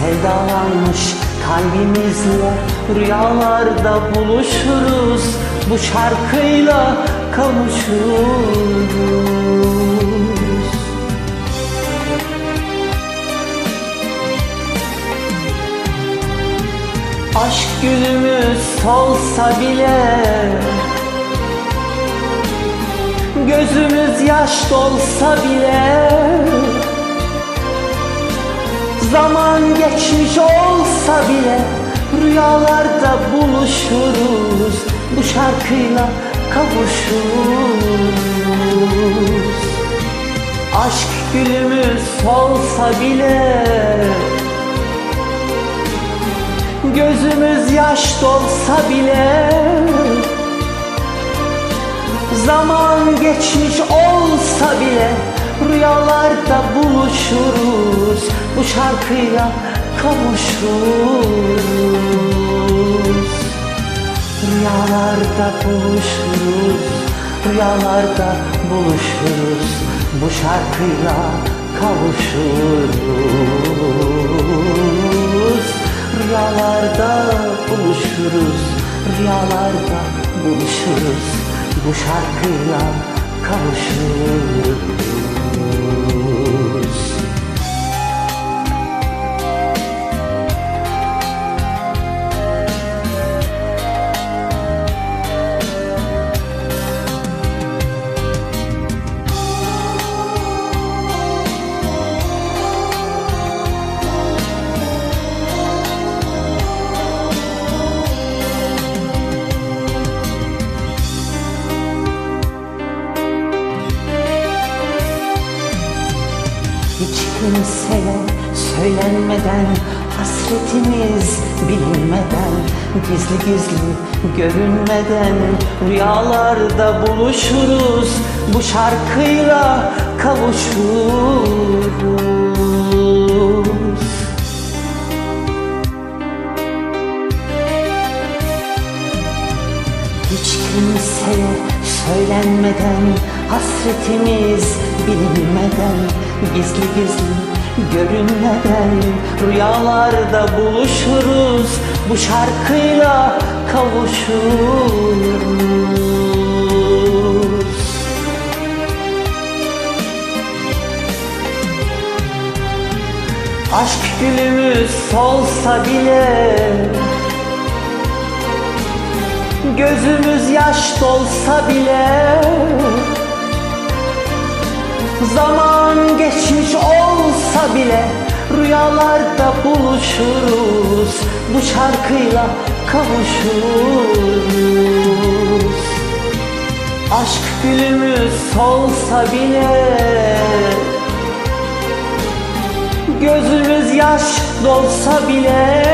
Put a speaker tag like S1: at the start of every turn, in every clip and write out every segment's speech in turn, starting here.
S1: Sevdalanmış kalbimizle rüyalarda buluşuruz. Bu şarkıyla kavuşuruz. Aşk gülümüz solsa bile Gözümüz yaş dolsa bile Zaman geçmiş olsa bile Rüyalarda buluşuruz. Bu şarkıyla kavuşuruz. Aşk gülümüz solsa bile Gözümüz yaş dolsa bile Zaman geçmiş olsa bile Rüyalarda buluşuruz Bu şarkıya kavuşuruz. Rüyalarda buluşuruz Rüyalarda buluşuruz Bu şarkıyla kavuşuruz. Rüyalarda buluşuruz Rüyalarda buluşuruz Bu şarkıyla kavuşuruz Hiç kimseye söylenmeden Hasretimiz bilinmeden Gizli gizli görünmeden Rüyalarda buluşuruz. Bu şarkıyla kavuşuruz söylenmeden Hasretimiz bilinmeden Gizli gizli görünmeden Rüyalarda buluşuruz Bu şarkıyla kavuşuruz. Aşk gülümüz solsa bile Gözümüz yaş dolsa bile Zaman geçmiş olsa bile Rüyalarda buluşuruz. Bu şarkıyla kavuşuruz. Aşk gülümüz solsa bile Gözümüz yaş dolsa bile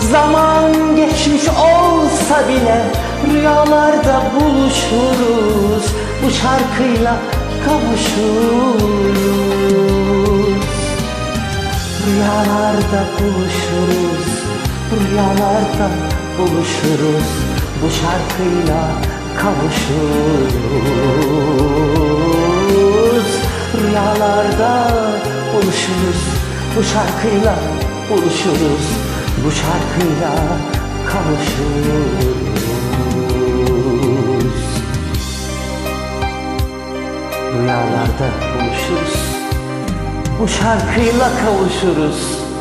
S1: Zaman geçmiş olsa bile Rüyalarda buluşuruz Bu şarkıyla kavuşuruz. Rüyalarda buluşuruz Rüyalarda buluşuruz. Bu şarkıyla kavuşuruz. Rüyalarda buluşuruz Bu şarkıyla buluşuruz. Bu şarkıyla kavuşuruz Buluşuruz Bu şarkıyla kavuşuruz